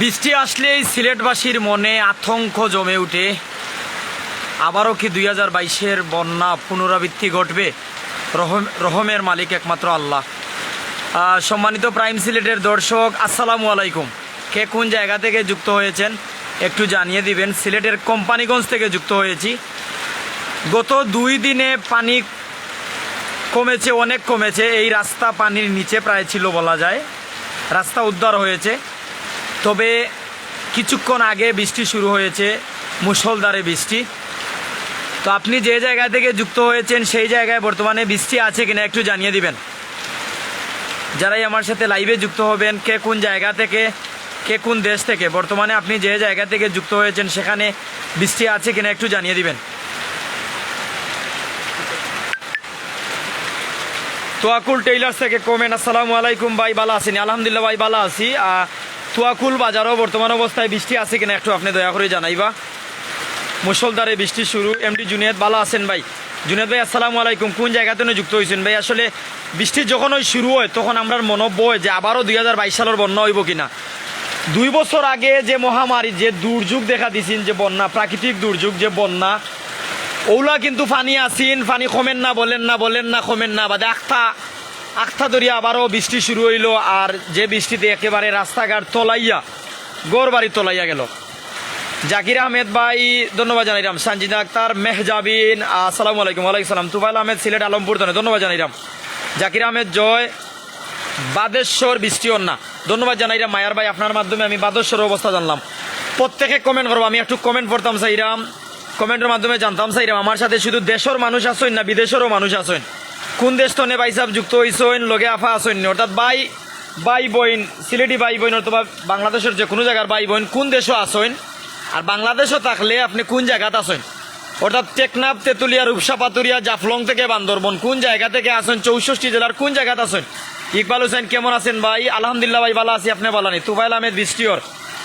বৃষ্টি আসলেই সিলেটবাসীর মনে আতঙ্ক জমে উঠে। আবারও কি দুই হাজার বাইশের বন্যা পুনরাবৃত্তি ঘটবে? রহম, রহমের মালিক একমাত্র আল্লাহ। সম্মানিত প্রাইম সিলেটের দর্শক, আসসালামু আলাইকুম। কে কোন জায়গা থেকে যুক্ত হয়েছেন একটু জানিয়ে দিবেন। সিলেটের কোম্পানিগঞ্জ থেকে যুক্ত হয়েছি। গত দুই দিনে পানি কমেছে, অনেক কমেছে। এই রাস্তা পানির নিচে প্রায় ছিল বলা যায়। রাস্তা উদ্ধার হয়েছে। তবে কিছুক্ষণ আগে বৃষ্টি শুরু হয়েছে, মুষলধারে বৃষ্টি। তো আপনি যে জায়গা থেকে যুক্ত হয়েছেন, সেই জায়গায় বর্তমানে বৃষ্টি আছে কিনা একটু জানিয়ে দিবেন। যারাই আমার সাথে লাইভে যুক্ত হবেন, কে কোন জায়গা থেকে, কে কোন দেশ থেকে, বর্তমানে আপনি যে জায়গা থেকে যুক্ত হয়েছেন, সেখানে বৃষ্টি আছে কিনা একটু জানিয়ে দিবেন। তোয়াকুল টেইলার্স থেকে কমেন, আসসালামু আলাইকুম, ভাই, ভালো আছেন? আলহামদুলিল্লাহ, ভাই, ভালো আছি। তোয়াকুল বাজারও বর্তমান অবস্থায় বৃষ্টি আছে কিনা একটু আপনি দয়া করে জানাইবা। মুসলদারে বৃষ্টি শুরু। এমডি জুনিয়দ ভালো আছেন ভাই? জুনিয়দ ভাই, আসসালামু আলাইকুম। কোন জায়গাতে যুক্ত হয়েছেন? ভাই, আসলে বৃষ্টি যখন ওই শুরু হয়, তখন আমরা মনে বয় যে আবারও দুই হাজার বাইশ সালের বন্যা হইব কিনা। দুই বছর আগে যে মহামারী, যে দুর্যোগ দেখা দিছেন, যে বন্যা, প্রাকৃতিক দুর্যোগ, যে বন্যা ওলা কিন্তু ফানি আসিন ফানি কমেন না, বলেন না বলেন না, কমেন না, বাদে আখতা আখতা দরিয়া আবারও বৃষ্টি শুরু হইল আর যে বৃষ্টিতে একেবারে রাস্তাঘাট তলাইয়া গোর বাড়ি তলাইয়া গেল। জাকির আহমেদ ভাই, ধন্যবাদ জানাইরাম। সঞ্জিদা আক্তার, মেহজাবিন, আসসালামু আলাইকুম, ওয়ালাইকুম সালাম। তুফাইল আহমেদ, সিলেট, আলমপুর ধনে ধন্যবাদ জানাইরাম। জাকির আহমেদ, জয়। বাদেশ্বর, বৃষ্টি না ধন্যবাদ জানাইরাম। মায়ার ভাই, আপনার মাধ্যমে আমি বাদেশ্বর অবস্থা জানলাম। প্রত্যেকে কমেন্ট করব আমি একটু কমেন্ট পড়তাম সাইরাম। কমেন্টের মাধ্যমে জানতাম চাইরাম আমার সাথে শুধু দেশের মানুষ আসেন না, বিদেশেরও মানুষ আসেন কোন দেশ তনে ভাই সাহেব যুক্ত হইসেন লগে আফা আসেন অর্থাৎ ভাই ভাই বইন সিলেটি ভাই বইন অথবা বাংলাদেশের যে কোনো জায়গার ভাই বইন কোন দেশও আসেন আর বাংলাদেশও থাকলে আপনি কোন জায়গাত আসেন অর্থাৎ টেকনাফ, তেতুলিয়া রূপসা পাতুরিয়া জাফলং থেকে বান্দরবন কোন জায়গা থেকে আসেন চৌষষ্টি জেলার কোন জায়গাতে আসেন ইকবাল হোসেন কেমন আছেন ভাই? আলহামদুলিল্লাহ ভাই ভালো আছি, আপনি বলানি তুফাইল আহমেদ বৃষ্টিওর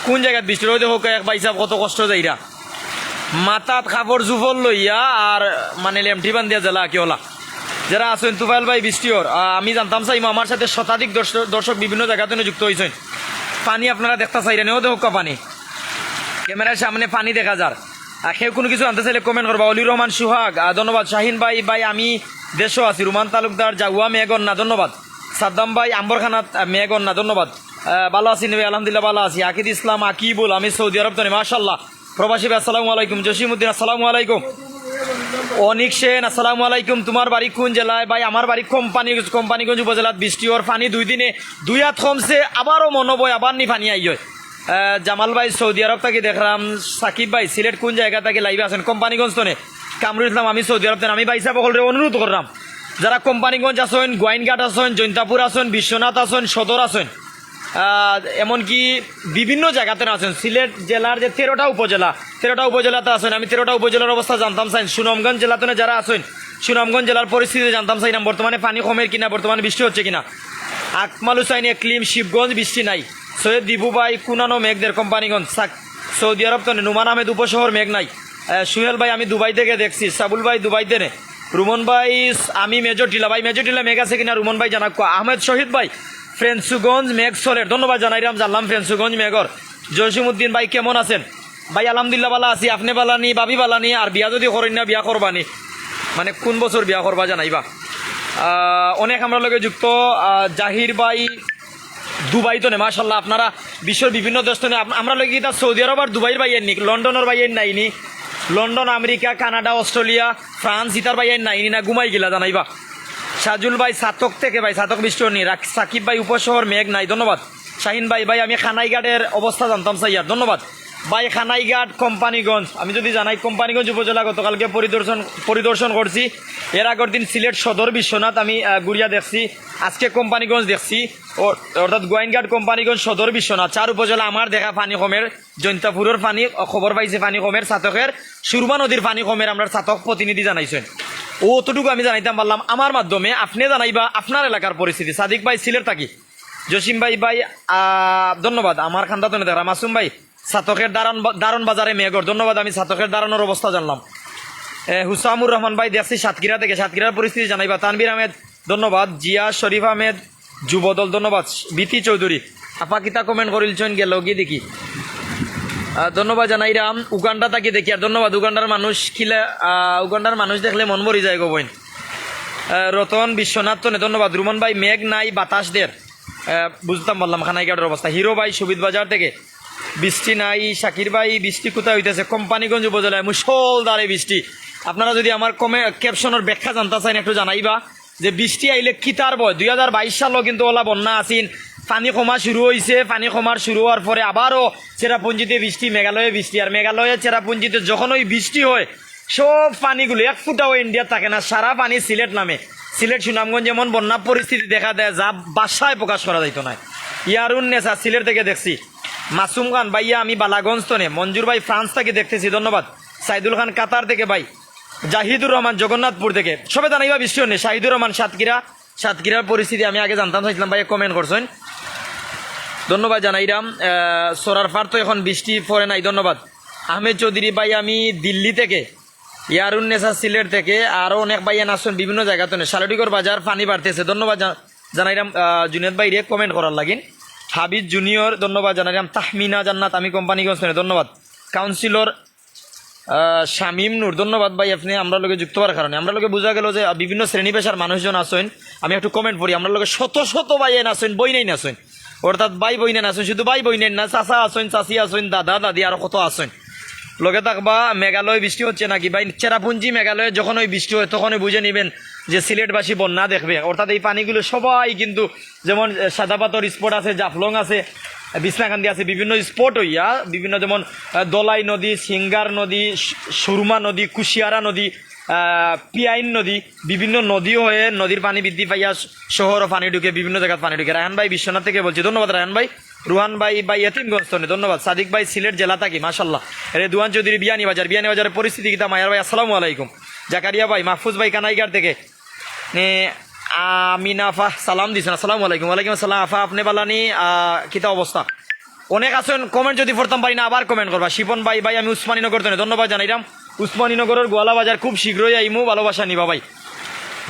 কোন জায়গাত বৃষ্টি? ওই হোক, এক ভাই সাহেব কত কষ্ট যাইরা। মাথাত কাপড় জুফল লইয়া আর মানে লেমটি বান্ধিয়া জেলা কি হলা যারা আছেন তুফাইল ভাই বৃষ্টিওর আমি জানতাম চাইম আমার সাথে শতাধিক দর্শক- বিভিন্ন জায়গাতে যুক্ত হয়েছেন পানি আপনারা দেখতে চাইলেন ও দেখো পানি। ক্যামেরার সামনে পানি দেখা যার। আর কেউ কোনো কিছু আনতে চাইলে কমেন্ট করবা। অলি রহমান সুহাগ ধন্যবাদ। শাহিন ভাই ভাই, আমি দেশও আছি, রুমান তালুকদার জাগুয়া মেঘন না, ধন্যবাদ। সাদ্দাম ভাই আম্বরখানাত মেঘন না, ধন্যবাদ। ভালো আছি নেবে আলহামদুলিল্লাহ ভালো আছি। আকিদ ইসলাম, আকিবুল, আমি সৌদি আরব তো মাশাল্লাহ প্রবাসী ভাই, আসসালামু আলাইকুম। জসিমুদ্দিন আসসালামু আলাইকুম। অনিক সেন আসসালামু আলাইকুম। তোমার বাড়ি কোন জেলায়? ভাই আমার বাড়ি কোম্পানি কোম্পানিগঞ্জ উপজেলাত বৃষ্টি ওর পানি দুই দিনে দুই হাত কমছে আবারও মনোবয় আবার নি পানি আই জামাল ভাই সৌদি আরব থেকে দেখলাম। সাকিব ভাই সিলেট কোন জায়গা থেকে লাইভে আছেন? কোম্পানিগঞ্জ তনে কামরুল ইসলাম আমি সৌদি আরব আমি ভাই সাহেব সকলরে অনুরোধ করলাম। যারা কোম্পানিগঞ্জ আছেন গোয়াইনঘাট আছেন জৈন্তাপুর আছেন বিশ্বনাথ আছেন সদর আহ, এমনকি বিভিন্ন জায়গাতে আছেন। সিলেট জেলার যে তেরোটা উপজেলা, তেরোটা উপজেলাতে আছেন। আমি তেরোটা উপজেলার অবস্থা জানতাম চাই সুনামগঞ্জ জেলাতে যারা আছেন, সুনামগঞ্জ জেলার পরিস্থিতি জানতাম চাই না বর্তমানে পানি কমের কিনা, বর্তমানে বৃষ্টি হচ্ছে কিনা। আকমাল হুসাইন ক্লিম শিবগঞ্জ, বৃষ্টি নাই। সৈয়দ দিবুভাই, কুনানো, মেঘদের কোম্পানিগঞ্জ। সাক- সৌদি আরব তো নুমান আহমেদ উপশহর মেঘ নাই। সুহেল ভাই, আমি দুবাই থেকে দেখছি। সাবুল ভাই দুবাইতে নে রুমন ভাই, আমি মেজর টিলা। ভাই, মেজর টিলা মেঘ আছে কিনা, রুমন ভাই জানাক। আহমেদ শহীদ ভাই ফ্রেন্সুগঞ্জ মেঘ সলের ধন্যবাদ জানাইরাম জানলাম ফ্রেন্সুগঞ্জ মেঘর। জসিমুদ্দিন ভাই, কেমন আছেন? ভাই, আলহামদুলিল্লাহ বালা আছি। আপনি বালানি বাবি বালানি আর বিয়া যদি করেন না, বিয়া করবানি মানে কোন বছর বিয়া করবা জানাইবা? অনেক আমরা লগে যুক্ত। জাহির ভাই, দুবাই তো নে মাশাল্লাহ আপনারা বিশ্বের বিভিন্ন দেশ তো নে। আমরা লোক এটা সৌদি আরব আর দুবাইয়ের বাইয়ের নি, লন্ডনের বাইয়ের নাইনি London, America, Canada, Australia, France, ইতার বাইয়ের নাইনি না, ঘুমাই গেলা জানাইবা। সাজুল ভাই সাতক থেকে ভাই, সাতক বৃষ্টি নি রাক- সাকিব ভাই উপশহর, মেঘ নাই, ধন্যবাদ। শাহিন ভাই ভাই, আমি খানাইঘাটের অবস্থা জানতাম সাইয়া ধন্যবাদ। ভাই খানাইঘাট কোম্পানিগঞ্জ। আমি যদি জানাই, কোম্পানিগঞ্জ উপজেলা গতকালকে পরিদর্শন পরিদর্শন করছি। এর আগের দিন সিলেট সদর বিশ্বনাথ আমি গুড়িয়া দেখছি। আজকে কোম্পানিগঞ্জ দেখছি। অর্থাৎ গোয়াইনঘাট কোম্পানিগঞ্জ সদর বিশ্বনাথ। চার উপজেলা আমার দেখা পানি কমের জৈন্তাপুরের পানি খবর পাইছে পানি কমের চাতকের সুরমা নদীর পানি কমের আমরা চাতক প্রতিনিধি জানাইছেন ও, অতটুকু আমি জানাইতাম পারলাম আমার মাধ্যমে আপনি জানাইবা আপনার এলাকার পরিস্থিতি সাদিক ভাই সিলেট থাকি। জসিম ভাই ভাই ধন্যবাদ। আমার খান্দা তো দেখা। মাসুম ভাই সাতকের দারণ দারণ বাজারে মেঘর ধন্যবাদ আমি সাতকের দারণের অবস্থা জানলাম। হুসামুর রহমান ভাই দেখছি সাতক্ষীরা থেকে। সাতক্ষীরার পরিস্থিতি জানাইবা। তানবির আহমেদ ধন্যবাদ। জিয়া শরীফ আহমেদ যুবদল ধন্যবাদ। বিতি চৌধুরী। আপা কিতা কমেন্ট করিলছেন গেল কি দেখি। ধন্যবাদ জানাইরাম উগান্ডা তাকে দেখি। আর ধন্যবাদ উগান্ডার মানুষ আহ, উগান্ডার মানুষ দেখলে মন ভরি যায় গো বইন। আহ, রতন বিশ্বনাথ তনে ধন্যবাদ। রুমন ভাই মেঘ নাই বাতাস দের। আহ, বুঝতাম বললাম খানাইঘাটের অবস্থা। হিরো ভাই সুবিধ বাজার থেকে। বৃষ্টি নাই, শাকির ভাই, বৃষ্টি কোথায় হইতেছে? কোম্পানিগঞ্জ উপজেলায় মুসলধারে বৃষ্টি। আপনারা যদি আমার কমে ক্যাপশনের ব্যাখ্যা জানতে চান, একটু জানাইবা যে বৃষ্টি আইলে কিতার বয় দুই হাজার বাইশ সালও কিন্তু ওলা বন্যা আসিন পানি কমা শুরু হয়েছে পানি কমার শুরু হওয়ার পরে আবারও চেরাপুঞ্জিতে বৃষ্টি, মেঘালয়ে বৃষ্টি। আর মেঘালয়ে চেরাপুঞ্জিতে যখন ওই বৃষ্টি হয়, সব পানিগুলো এক ফুটাও ইন্ডিয়া থাকে না, সারা পানি সিলেট নামে। সিলেট সুনামগঞ্জ যেমন বন্যা পরিস্থিতি দেখা দেয় যা বাসায় প্রকাশ করা যাইতো না। ইয়ারুন নেশা সিলেট থেকে দেখছি। মাসুম খান ভাইয়া, আমি বালাগঞ্জ তো নে। মঞ্জুর ভাই ফ্রান্স থেকে দেখতেছি, ধন্যবাদ। সাইদুল খান কাতার থেকে, ভাই। জাহিদুর রহমান জগন্নাথপুর থেকে। সবে জানাইবা বৃষ্টি নেই। শাহিদুর রহমান সাতক্ষীরা। সাতক্ষীরার পরিস্থিতি আমি আগে জানতাম, চাইছিলাম ভাই কমেন্ট করছেন। ধন্যবাদ জানাইরাম সোরার ফার তো এখন বৃষ্টি পড়ে নাই, ধন্যবাদ। আহমেদ চৌধুরী, ভাই, আমি দিল্লি থেকে, ইয়ারুন ইয়ারুন্নেসা সিলেট থেকে আরও অনেক ভাইয়ান আসছেন বিভিন্ন জায়গাতে শালটিগর বাজার পানি বাড়তেছে। ধন্যবাদ জানাইরাম জুনেদ ভাই রে কমেন্ট করার লাগিন হাবিব জুনিয়র, ধন্যবাদ জানালাম তাহমিনা জান্নাত, আমি কোম্পানিগঞ্জ থেকে, ধন্যবাদ। কাউন্সিলর শামিম নূর, ধন্যবাদ ভাই, আপনি আমরা লোকে যুক্ত হওয়ার কারণে। আমরা লোকে বোঝা গেল যে বিভিন্ন শ্রেণি পেশার মানুষজন আসেন আমি একটু কমেন্ট পড়ি, আমরা লোকে শত শত ভাই এন আসেন বই নেই আসেন অর্থাৎ ভাই বই নেন আসেন শুধু ভাই বই নেন না, চাচা আসেন চাচি আসেন দাদা, দাদি, আর কত আসেন লগে থাকবা মেঘালয় বৃষ্টি হচ্ছে নাকি? ভাই চেরাপুঞ্জি মেঘালয়ে যখন ওই বৃষ্টি হয়, তখনই বুঝে নেবেন যে সিলেটবাসী বন্যা দেখবে। অর্থাৎ এই পানিগুলো সবাই কিন্তু যেমন সাদাপাতর স্পট আছে, জাফলং আছে বিছনাকান্দি আছে, বিভিন্ন স্পট হইয়া, বিভিন্ন যেমন দলাই নদী, সিঙ্গার নদী সুরমা নদী, কুশিয়ারা নদী পিয়াইন নদী, বিভিন্ন নদী হয়ে নদীর পানি বৃদ্ধি পাইয়া শ- শহরও পানি ঢুকে বিভিন্ন জায়গায় পানি ঢুকে। রায়হান ভাই, বিশ্বনাথ থেকে বলছি। ধন্যবাদ রায়হান ভাই। রুহান ভাই ভাই এতিমগঞ্জ তনে ধন্যবাদ। সাদিক ভাই সিলেট জেলা থাকি মাসাল্লাহ রে দুয়ান চৌধুরী, বিয়ানি বাজার। বিয়ানি বাজারের পরিস্থিতি কিতা মায়ার ভাই? আসসালামু আলাইকুম। জাকারিয়া ভাই, মাহফুজ ভাই কানাইগার থেকে। আমিনা আফা, সালাম দিছেন। আসসালামু আলাইকুম। ওয়ালাইকুম আসসালাম। আফা, আপনি বালানি কিতা অবস্থা? অনেক আছেন কমেন্ট যদি পড়তাম পারি না, আবার কমেন্ট করবা। শিপন ভাই ভাই, আমি উসমানীনগর তো ধন্যবাদ জানাইলাম উসমানীনগরের গোয়ালা বাজার খুব শীঘ্রই আইমু, ভালোবাসা নিবা ভাই।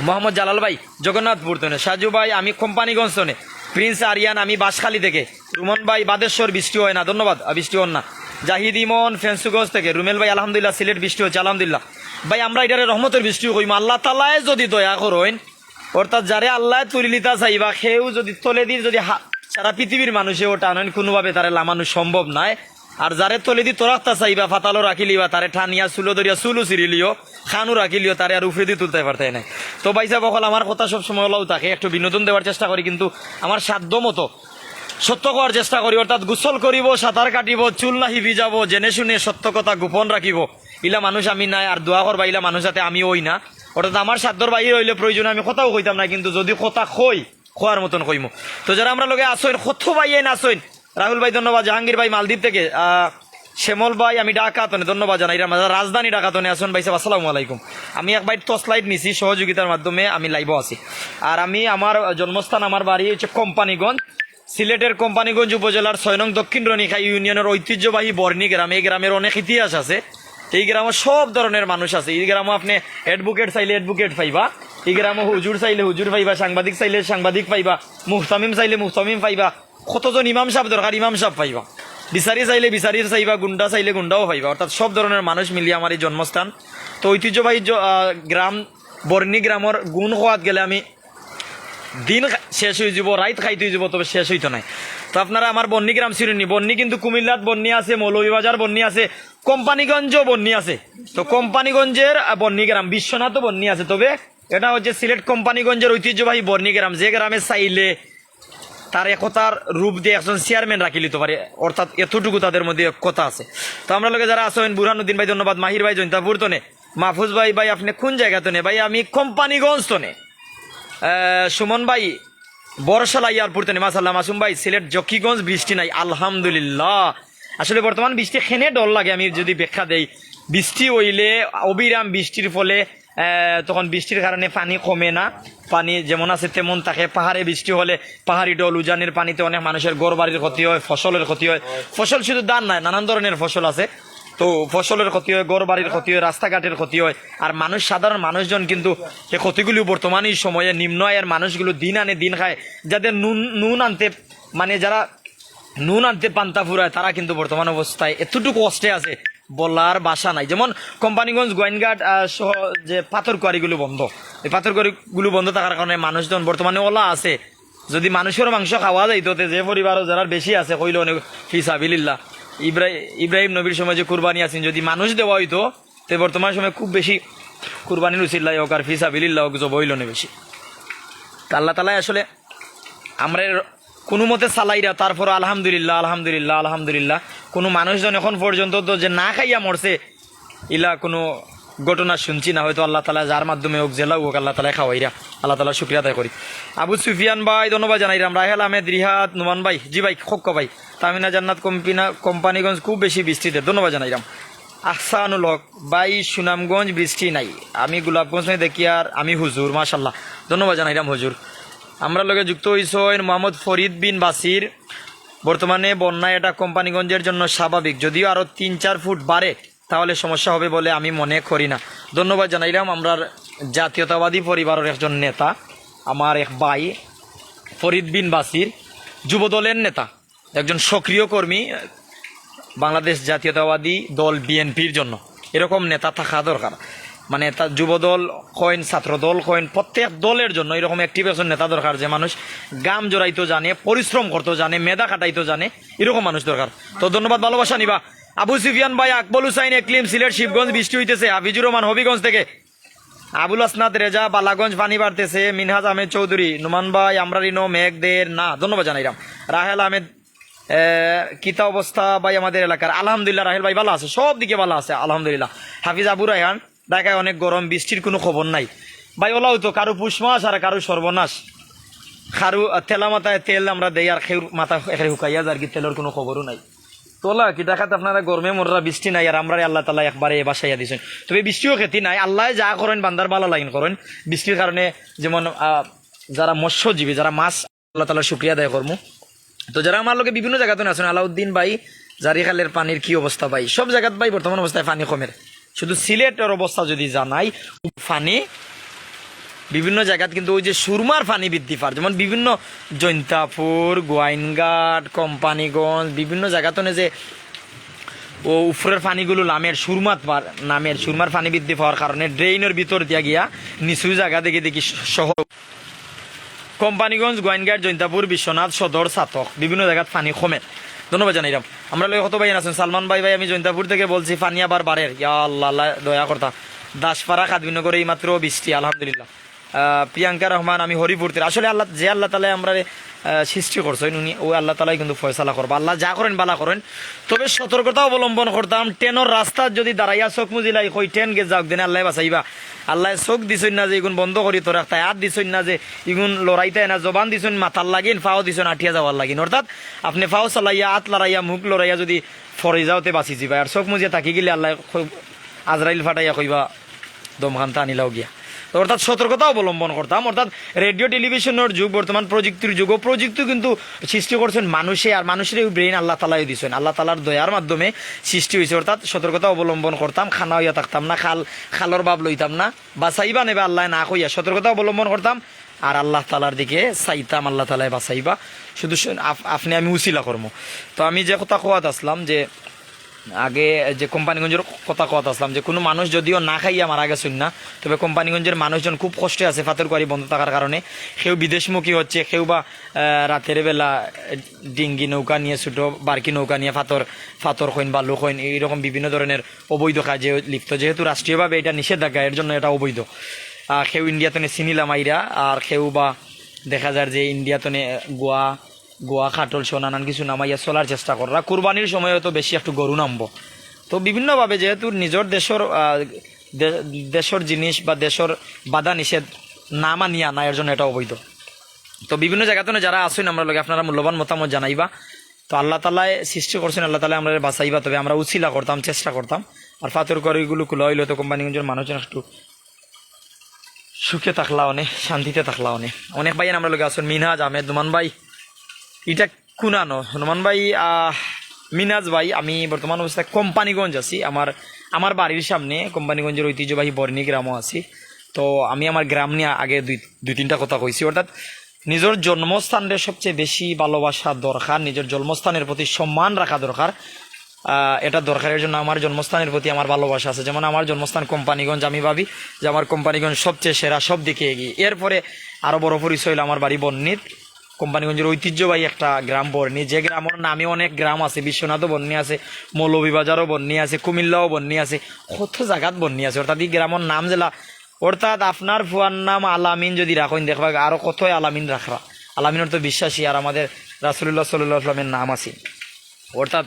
মোহাম্মদ জালাল ভাই, জগন্নাথপুর তনে সাজু ভাই, আমি কোম্পানিগঞ্জ তনে প্রিন্স আরিয়ান, আমি বাসখালী থেকে। রুমন ভাই বাদেশ্বর বৃষ্টি হয় না। ধন্যবাদ। বৃষ্টি হন না। জাহিদ ইমন, ফেন্সুগঞ্জ থেকে। রুমেল ভাই, আলহামদুলিল্লাহ, সিলেট বৃষ্টি হচ্ছে, আলহামদুলিল্লাহ। ভাই, আমরা এটারে রহমতের বৃষ্টি কইম। আল্লাহ তালায় যদি দয়া করইন অর্থাৎ যারে আল্লাহ তুলিলিতা চাইবা, সেও যদি তলে দিয়ে যদি সারা পৃথিবীর মানুষে ওটা আনেন কোনোভাবে তারে লামানো সম্ভব নাই। আর যারে তলে দি তোরাক্তা চাইবা, ফাতালো রাখিলিবা, তারে ঠানিয়া, চুলো ধরিয়া, চুলো চিরিলিও খানু রাখিলিও, তারে আর উফরে দিয়ে তুলতে পারতে নাই। তো বাইসা বকল আমার কথা সব সময় ওলাও থাকে, একটু বিনোদন দেওয়ার চেষ্টা করি, কিন্তু আমার সাধ্য মতো সত্য করার চেষ্টা করি অর্থাৎ গোসল করিব সাঁতার কাটিব, চুল নাহি ভিজাবো জেনে শুনে সত্য কথা গোপন রাখিব ইলা মানুষ আমি নাই আর দোয়া করবা ইলা মানুষ যাতে আমি ওই না। অর্থাৎ আমার সাধ্যর বাহির হইলে প্রয়োজনে আমি কথাও কইতাম না, কিন্তু যদি কথা কই খোয়ার মতন কইমু। তো যারা আমরা লোকে আসইন কত ভাইয়েন আসইন রাহুল ভাই ধন্যবাদ জাহাঙ্গীর ভাই মালদ্বীপ থেকে শ্যামল ভাই, আমি ঢাকাতনে ধন্যবাদ জানাই রাম রাজধানী ঢাকাতনে আসুন ভাই সাহেব, আসসালামু আলাইকুম। আমি এক বাইট টস লাইট নিছি, সহযোগিতার মাধ্যমে আমি লাইভও আছি। আর আমি, আমার জন্মস্থান, আমার বাড়ি হচ্ছে কোম্পানিগঞ্জ। সিলেটের কোম্পানিগঞ্জ উপজেলার ছয় নং দক্ষিণ রনিখা ইউনিয়নের ঐতিহ্যবাহী বর্ণি গ্রাম, এই গ্রামের অনেক ইতিহাস আছে। এই গ্রামে সব ধরনের মানুষ আছে। এই গ্রামে আপনি অ্যাডভোকেট চাইলে অ্যাডভোকেট পাইবা, এই গ্রামে হুজুর চাইলে হুজুর পাইবা, সাংবাদিক চাইলে সাংবাদিক পাইবা, মুহতামিম চাইলে মুহতামিম পাইবা, কতজন ইমাম সাহেব দরকার ইমাম সাহেব পাইবা। বিচারি চাইলে বিচারি চাইবা, গুন্ডা চাইলে গুন্ডাও পাইবা। অর্থাৎ সব ধরনের মানুষ মিলিয়ে আমার এই জন্মস্থান। তো ঐতিহ্যবাহী গ্রাম, বর্ণি গ্রামের গুণ হওয়াত গেলে আমি দিন শেষ হয়ে যাব রাইত খাইতে হয়ে যাব তবে শেষ হইতো নাই। তো আপনারা আমার বন্নি গ্রাম চিরুনি বন্নি কিন্তু কুমিল্লাত বন্নি আছে মৌলভীবাজার বন্নি আছে কোম্পানিগঞ্জও বন্নি আছে। তো কোম্পানিগঞ্জের বন্নি গ্রাম বিশ্বনাথও বন্নি আছে। তবে এটা হচ্ছে সিলেট কোম্পানিগঞ্জের ঐতিহ্যবাহী বর্ণি গ্রাম। যে গ্রামে চাইলে তার একতার রূপ দিয়ে একজন চেয়ারম্যান রাখি লিতে পারে। অর্থাৎ এতটুকু তাদের মধ্যে কথা আছে। তো আমরা লোকে যারা আছেন বুরহানুদ্দিন ভাই ধন্যবাদ। মাহির ভাই জৈন্তাপুর তনে। মাহফুজ ভাই ভাই আপনি কোন জায়গা তনে? ভাই আমি কোম্পানিগঞ্জ তনে। আহ, সুমন ভাই বরশালা এয়ারপোর্ট তনে মাসাল্লাহ মাসুম ভাই, সিলেট জকিগঞ্জ বৃষ্টি নাই, আলহামদুলিল্লাহ। আসলে বর্তমান বৃষ্টি খেনে ডর লাগে, আমি যদি ব্যাখ্যা দেই। বৃষ্টি হইলে, অবিরাম বৃষ্টির ফলে তখন বৃষ্টির কারণে পানি কমে না। পানি যেমন আছে তেমন থাকে। পাহাড়ে বৃষ্টি হলে পাহাড়ি ডল, উজানের পানিতে অনেক মানুষের গড় বাড়ির ক্ষতি হয়, ফসলের ক্ষতি হয়। ফসল শুধু দান নাই, নানান ধরনের ফসল আছে। তো ফসলের ক্ষতি হয় গড় বাড়ির ক্ষতি হয়, রাস্তাঘাটের ক্ষতি হয়। আর মানুষ, সাধারণ মানুষজন কিন্তু এই ক্ষতিগুলি বর্তমান এই সময়ে নিম্ন আয়ের মানুষগুলো দিন আনে দিন খায়। যাদের নুন নুন আনতে মানে যারা নুন আনতে পান্তা ফুরায়, তারা কিন্তু বর্তমান অবস্থায় এতটুকু কষ্টে আছে, বলার বাসা নাই। যেমন কোম্পানিগঞ্জ, গোয়েনঘাট সহ যে পাথর কোয়ারিগুলো বন্ধ, এই পাথর কোয়ারিগুলো বন্ধ থাকার কারণে মানুষজন বর্তমানে ওলা আছে। যদি মানুষের মাংস খাওয়া যাইত তে যে পরিবারও যারা বেশি আছে, কইল অনেক ফিসাবিল্লা ইব্রাহিম ইব্রাহিম নবীর সময় যে কুরবানি আছেন, যদি মানুষ দেওয়া হইতো, তে বর্তমান সময় খুব বেশি কুরবানির উচিল্লাই হোক আর ফিসাবিল্লাহ হোক জব হইল না বেশি। তা আল্লাহ তালাই আসলে আমরা কোনো মতে চালাইরা তারপর আলহামদুলিল্লাহ আলহামদুলিল্লাহ আলহামদুলিল্লাহ, কোনো মানুষজন এখন পর্যন্ত তো যে না খাইয়া মরছে, ইলা কোনো ঘটনা শুনছি, না হয়তো আল্লাহ তালা যার মাধ্যমে হোক জেলা হোক আল্লাহ তালা খাওয়াইরা। আল্লাহ তালা শুক্রিয়া আদায় করি। আবু সুফিয়ান ভাই, ধন্যবাদ জানাইরাম রাহেল আহমেদ রিহাত নুমান ভাই, জি ভাই, খোক্ক ভাই। তামিনা জান্নাত কম্পিনা কোম্পানিগঞ্জ খুব বেশি বৃষ্টিতে ধন্যবাদ জানাইরাম আহসানুল হক ভাই, সুনামগঞ্জ বৃষ্টি নাই। আমি গোলাপগঞ্জ নাই দেখি আর আমি হুজুর মাশাল্লাহ ধন্যবাদ জানাইরাম হুজুর। আমরা লগে যুক্ত হয়েছেন মোহাম্মদ ফরিদ বিন বাসির। বর্তমানে বন্যায় এটা কোম্পানিগঞ্জের জন্য স্বাভাবিক। যদিও আরও তিন চার ফুট বাড়ে তাহলে সমস্যা হবে বলে আমি মনে করি না। ধন্যবাদ জানাইলাম আমরা জাতীয়তাবাদী পরিবারের একজন নেতা, আমার এক ভাই, ফরিদ বিন বাসির, যুবদলের নেতা, একজন সক্রিয় কর্মী, বাংলাদেশ জাতীয়তাবাদী দল বিএনপির জন্য। এরকম নেতা থাকা দরকার। মানে তা যুবদল, কয়েন ছাত্রদল, কয়েন প্রত্যেক দলের জন্য এরকম একজন নেতা দরকার যে মানুষ গাম জড়াইতো জানে, পরিশ্রম করতে জানে, মেধা কাটাইতো জানে, এরকম মানুষ দরকার। তো ধন্যবাদ, ভালোবাসা নিবা। আবু সুফিয়ান ভাই আকবল হুসাইন একলিম সিলেট শিবগঞ্জ বৃষ্টি হইতেছে। হাফিজুর রহমান হবিগঞ্জ থেকে। আবুল আসনাদ, রেজা, বালাগঞ্জ পানি বাড়তেছে। মিনহাজ আহমেদ চৌধুরী, নুমান ভাই আমরা রিনো মেঘদের, না, ধন্যবাদ জানাইলাম। রাহেল আহমেদ কিতা অবস্থা ভাই আমাদের এলাকার? আলহামদুলিল্লাহ, রাহেল ভাই ভালো আছে, সব দিকে ভালো আছে, আলহামদুলিল্লাহ। হাফিজ আবু রায়হান, ঢাকায় অনেক গরম, বৃষ্টির কোনো খবর নাই। ভাই, ওলাও তো, কারও পুষ মাস আর কারও সর্বনাশ। খারু তেলা মাথায় তেল আমরা দেই আর খেউর মাথা এখানে হুকাইয়া যার কি, তেলের কোনো খবরও নাই। তোলা কি দেখাতে আপনারা গরমে মোররা বৃষ্টি নাই আর আমরা আল্লাহ তালা একবারে বাসাইয়া দিছেন। তবে বৃষ্টিও খেতি নাই, আল্লাহ যা করেন বান্দার বালা লাইন করেন। বৃষ্টির কারণে যেমন যারা মৎস্যজীবী, যারা মাছ, আল্লাহ তালা শুক্রিয়া আদায় করব তো যারা আমার লোকে বিভিন্ন জায়গাতে আছেন, আলাউদ্দিন ভাই, জারিখালের পানির কি অবস্থা ভাই? সব জায়গাত ভাই বর্তমান অবস্থায় পানি কমের। শুধু সিলেটের অবস্থা যদি জানাই পানি বিভিন্ন জায়গাত কিন্তু ওই যে সুরমার পানি বৃদ্ধি পার যেমন বিভিন্ন জৈন্তাপুর, গোয়াইনঘাট, কোম্পানিগঞ্জ, বিভিন্ন জায়গাতে যে ও উপরের পানিগুলো নামের সুরমাত নামের সুরমার পানি বৃদ্ধি পাওয়ার কারণে ড্রেইনের ভিতর দিয়া গিয়া নিচু জায়গা দেখে দেখি শহর কোম্পানিগঞ্জ, গোয়াইনঘাট, জৈন্তাপুর, বিশ্বনাথ, সদর, সাতক, বিভিন্ন জায়গাত পানি কমে। ধন্যবাদ জানাইলাম আমরা লোক কত ভাই আছেন? সালমান ভাই ভাই, আমি জৈন্তাপুর থেকে বলছি পানি আবার বাড়ে। ইয়া আল্লাহ আল্লাহ, দয়া করতা। দাসপাড়া খাদবিনগরে এই মাত্র বৃষ্টি, আলহামদুলিল্লাহ। প্রিয়াঙ্কা রহমান, আমি হরিপুর থেকে আসলে আল্লাহ যে আল্লাহ তালা আমরা সৃষ্টি করছেন, উনি ও আল্লাহ তালাই কিন্তু ফয়সালা করব। আল্লাহ যা করেন বালা করেন। তবে সতর্কতা অবলম্বন করতাম ট্রেনের রাস্তার যদি দাঁড়াইয়া চোখ মুজিলাই কই, ট্রেন গে যাওক, দিনে আল্লাহ বাঁচাইবা। আল্লাহ চোখ দিছই না যে ইগুন বন্ধ করি তোর একটা, হাত দিছই না যে ইগুন লড়াইতে না, জবান দিছই মাথার লাগিন ফাও দিছই আঠিয়া যাওয়ার লাগিন অর্থাৎ আপনি ফাও চালাইয়া, হাত লড়াইয়া, মুখ লড়াইয়া যদি ফরে যাওতে বাঁচি যাবা আর চোখ মুজিয়া থাকি গেলে আল্লাহ আজরাইল ফাটাইয়া কইবা দমখানটা আনিলাও গিয়া। তো অর্থাৎ সতর্কতা অবলম্বন করতাম অর্থাৎ রেডিও টেলিভিশনের যুগ, বর্তমান প্রযুক্তির যুগ। প্রযুক্তি কিন্তু সৃষ্টি করছেন মানুষে, আর মানুষের এই ব্রেন আল্লাহ তালাই দিচ্ছেন আল্লাহ তালার দয়ার মাধ্যমে সৃষ্টি হয়েছে অর্থাৎ সতর্কতা অবলম্বন করতাম, খানা হইয়া থাকতাম না, খাল, খালর বাপ লইতাম না। বাঁচাইবা নেবে আল্লাহ না কইয়া। সতর্কতা অবলম্বন করতাম, আর আল্লাহ তালার দিকে চাইতাম, আল্লাহ তালায় বাঁচাইবা। শুধু আপনি আমি উচিলা কর্ম। তো আমি যে কথা কোয়াত আসলাম যে আগে যে কোম্পানিগঞ্জের কথা কথা আসলাম, যে কোনো মানুষ যদিও না খাইয়া মারা গেছেন না, তবে কোম্পানিগঞ্জের মানুষজন খুব কষ্টে আছে ফাতের কোয়ারি বন্ধ থাকার কারণে। কেউ বিদেশমুখী হচ্ছে কেউ বা রাতের বেলা ডিঙ্গি নৌকা নিয়ে ছোটো বার্কি নৌকা নিয়ে ফাতর ফাতর কইন বালু কইন এইরকম বিভিন্ন ধরনের অবৈধ কাজে লিপ্ত। যেহেতু রাষ্ট্রীয়ভাবে এটা নিষেধাজ্ঞা, এর জন্য এটা অবৈধ। কেউ চিনিলাম আইরা আর কেউ বা দেখা যায় যে ইন্ডিয়াতে গোয়া গোয়া, খাটল সহ নানান কিছু নামাইয়া চলার চেষ্টা করা কুরবানির সময় হয়তো বেশি একটু গরু নামবো। তো বিভিন্নভাবে যেহেতু নিজের দেশের দেশের জিনিস বা দেশের বাধা নিষেধ না মানিয়া না, এর জন্য এটা অবৈধ। তো বিভিন্ন জায়গাতে যারা আসেন আমরা লোক আপনারা মূল্যবান মতামত জানাইবা। তো আল্লাহ তালায় সৃষ্টি করছেন, আল্লাহ তালা আমরা বাঁচাইবা, তবে আমরা উচিলা করতাম, চেষ্টা করতাম। আর ফাতর করিগুলো খুলা হইলে তো কোম্পানিগঞ্জের মানুষজন একটু সুখে থাকলা অনেক শান্তিতে থাকলা অনেক অনেক ভাই আমরা লোক আসুন মিনহাজ আহমেদ, দুমান ভাই। এটা কুনানো। হনুমান ভাই মিনাজ ভাই, আমি বর্তমান অবস্থায় কোম্পানিগঞ্জ আছি। আমার আমার বাড়ির সামনে কোম্পানিগঞ্জের ঐতিহ্যবাহী বর্ণী গ্রামও আছি। তো আমি আমার গ্রাম নিয়ে আগে দুই দুই, তিনটা কথা কইছি। অর্থাৎ নিজের জন্মস্থানের সবচেয়ে বেশি ভালোবাসা দরকার, নিজের জন্মস্থানের প্রতি সম্মান রাখা দরকার। এটা দরকারের জন্য আমার জন্মস্থানের প্রতি আমার ভালোবাসা আছে। যেমন আমার জন্মস্থান কোম্পানিগঞ্জ, আমি ভাবি যে আমার কোম্পানিগঞ্জ সবচেয়ে সেরা সব দিকে এগিয়ে। এরপরে আরও বড় পরিচয় হলো আমার বাড়ি বন্নিত কোম্পানিগঞ্জের ঐতিহ্যবাহী একটা গ্রাম বর্ণি। যে গ্রামের নামে অনেক গ্রাম আছে, বিশ্বনাথও বন্যি আছে, মৌলভীবাজারও বন্যি আছে, কুমিল্লাও বন্যি আছে, কত জায়গাত বন্যি আছে। অর্থাৎ এই গ্রামের নাম জেলা। অর্থাৎ আপনার ফুয়ার নাম আলামিন যদি রাখেন, দেখবা আরও কতই আলামিন রাখরা আলামিনের তো বিশ্বাসী, আর আমাদের রাসুল্লাহ সাল্লাহ আসলামের নাম আছে। অর্থাৎ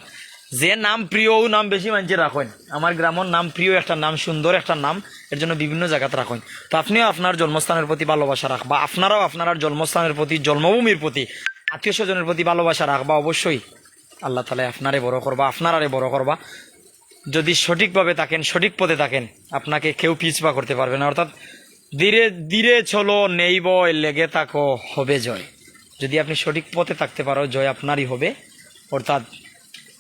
যে নাম প্রিয় ও নাম বেশি মানুষের রাখেন। আমার গ্রামের নাম প্রিয়, একটা নাম সুন্দর, একটা নাম, এর জন্য বিভিন্ন জায়গাতে রাখেন। তো আপনিও আপনার জন্মস্থানের প্রতি ভালোবাসা রাখবা আপনারাও আপনার জন্মস্থানের প্রতি, জন্মভূমির প্রতি আত্মীয় স্বজনের প্রতি ভালোবাসা রাখবা অবশ্যই আল্লাহ তালে আপনারে বড় করবা, আপনারারে বড় করবা। যদি সঠিকভাবে থাকেন, সঠিক পথে থাকেন, আপনাকে কেউ পিছপা করতে পারবে না। অর্থাৎ ধীরে ধীরে চলো নেইব লেগে থাকো, হবে জয়। যদি আপনি সঠিক পথে থাকতে পারো, জয় আপনারই হবে। অর্থাৎ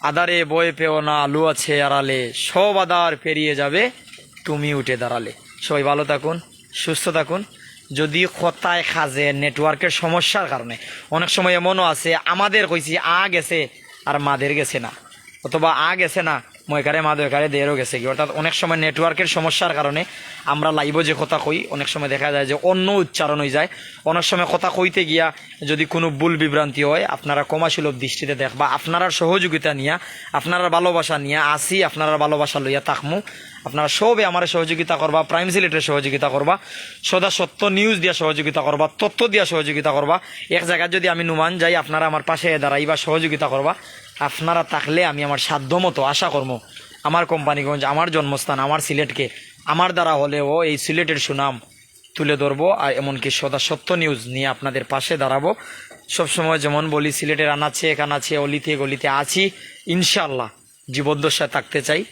আদারে বয়ে পেও না আলু আছে আড়ালে। সব আদার পেরিয়ে যাবে, তুমি উঠে দাঁড়ালে। সবাই ভালো থাকুন, সুস্থ থাকুন। যদি খতায় খাজে নেটওয়ার্কের সমস্যার কারণে। অনেক সময় এমনও আছে, আমাদের কইছি, আ গেছে, আর মাদের গেছে না। অথবা আ গেছে না ময়কারে মা দয়কারে দেরও গেছে কি অর্থাৎ অনেক সময় নেটওয়ার্কের সমস্যার কারণে আমরা লাইভও যে কথা কই, অনেক সময় দেখা যায় যে অন্য উচ্চারণ হয়ে যায়। অনেক সময় কথা কইতে গিয়া যদি কোনো ভুল বিভ্রান্তি হয়, আপনারা কমাসুলভ দৃষ্টিতে দেখবা আপনারা সহযোগিতা নিয়া আপনারা ভালোবাসা নিয়া, আসি আপনারা ভালোবাসা লইয়া তাকমু। আপনারা সবে আমার সহযোগিতা করবা প্রাইম সিলেটের সহযোগিতা করবা, সদা সত্য নিউজ দিয়া সহযোগিতা করবা, তথ্য দিয়া সহযোগিতা করবা। এক জায়গায় যদি আমি নুমান যাই, আপনারা আমার পাশে দাঁড়াই বা সহযোগিতা করবা। আপনারা থাকলে আমি আমার সাধ্য মতো আশা কর্ম আমার কোম্পানিগঞ্জ, আমার জন্মস্থান, আমার সিলেটকে। আমার দ্বারা হলেও এই সিলেটের সুনাম তুলে ধরবো আর এমনকি সদা সত্য নিউজ নিয়ে আপনাদের পাশে দাঁড়াবো। সবসময় যেমন বলি, সিলেটের আনাচ্ছে কানাচ্ছে অলিতে, গলিতে আছি। ইনশাল্লাহ জীবদ্দশায় থাকতে চাই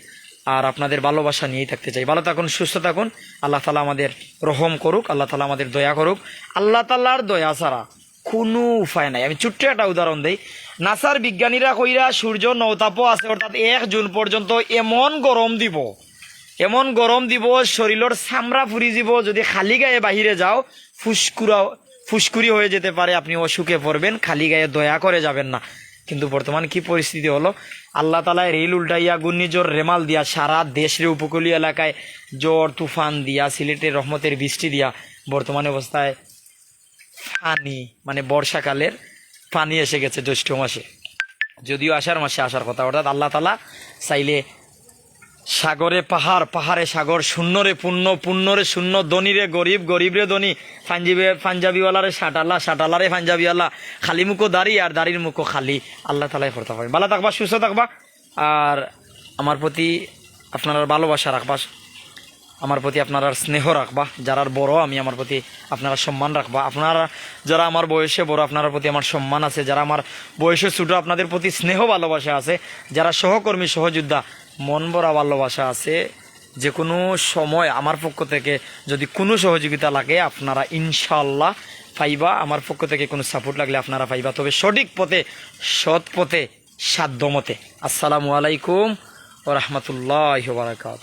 আর আপনাদের ভালোবাসা নিয়েই থাকতে চাই। ভালো থাকুন, সুস্থ থাকুন। আল্লাহ তালা আমাদের রহম করুক, আল্লাহ তালা আমাদের দয়া করুক। আল্লাহ তাল্লার দয়া ছাড়া কোনো উপায় নাই। আমি ছোট্ট একটা উদাহরণ দিই। নাসার বিজ্ঞানীরা কইরা, সূর্য নৌতাপও আছে, অর্থাৎ এক জুন পর্যন্ত এমন গরম দিব, এমন গরম দিব, শরীরের চামড়া ফুরি দিব যদি খালি গায়ে বাহিরে যাও, ফুসকুরা, ফুসকুরি হয়ে যেতে পারে, আপনি অসুখে পড়বেন, খালি গায়ে দয়া করে যাবেন না। কিন্তু বর্তমান কি পরিস্থিতি হলো? আল্লাহ তালায় রেল উল্টাইয়া ঘূর্ণিঝড় রেমাল দিয়া সারা দেশের উপকূলীয় এলাকায় জ্বর, তুফান দিয়া, সিলেটের রহমতের বৃষ্টি দিয়া বর্তমান অবস্থায় পানি মানে বর্ষাকালের পানি এসে গেছে জ্যৈষ্ঠ মাসে। যদিও আষাঢ় মাসে আসার কথা, অর্থাৎ আল্লাহ তালা চাইলে সাগরে পাহাড়, পাহাড়ে সাগর, শূন্যরে পূর্ণ পূর্ণরে শূন্য, ধনীরে গরিব, গরিবরে ধনী, পাঞ্জাবি, পাঞ্জাবিওয়ালারে সাটালা সাটালারে পাঞ্জাবিওয়ালা, খালি মুখো দাড়ি আর দাড়ির মুখো খালি, আল্লাহ তালাই করতে পারেন ভালো থাকবা, সুস্থ থাকবা, আর আমার প্রতি আপনারা ভালোবাসা রাখবা। আমার প্রতি আপনারা স্নেহ রাখবা। যারা বড়, আমি আমার প্রতি আপনারা সম্মান রাখবা। আপনারা যারা আমার বয়সে বড়, আপনার প্রতি আমার সম্মান আছে। যারা আমার বয়সে ছোট, আপনাদের প্রতি স্নেহ ভালোবাসা আছে। যারা সহকর্মী, সহযোদ্ধা, মন ভরা ভালোবাসা আছে। যে কোনো সময় আমার পক্ষ থেকে যদি কোনো সহযোগিতা লাগে, আপনারা ইনশাল্লাহ পাইবা। আমার পক্ষ থেকে কোনো সাপোর্ট লাগলে আপনারা পাইবা। তবে সঠিক পথে, সৎ পথে সাধ্য মতে আসসালামু আলাইকুম ও রহমতুল্লাহ বারাকাত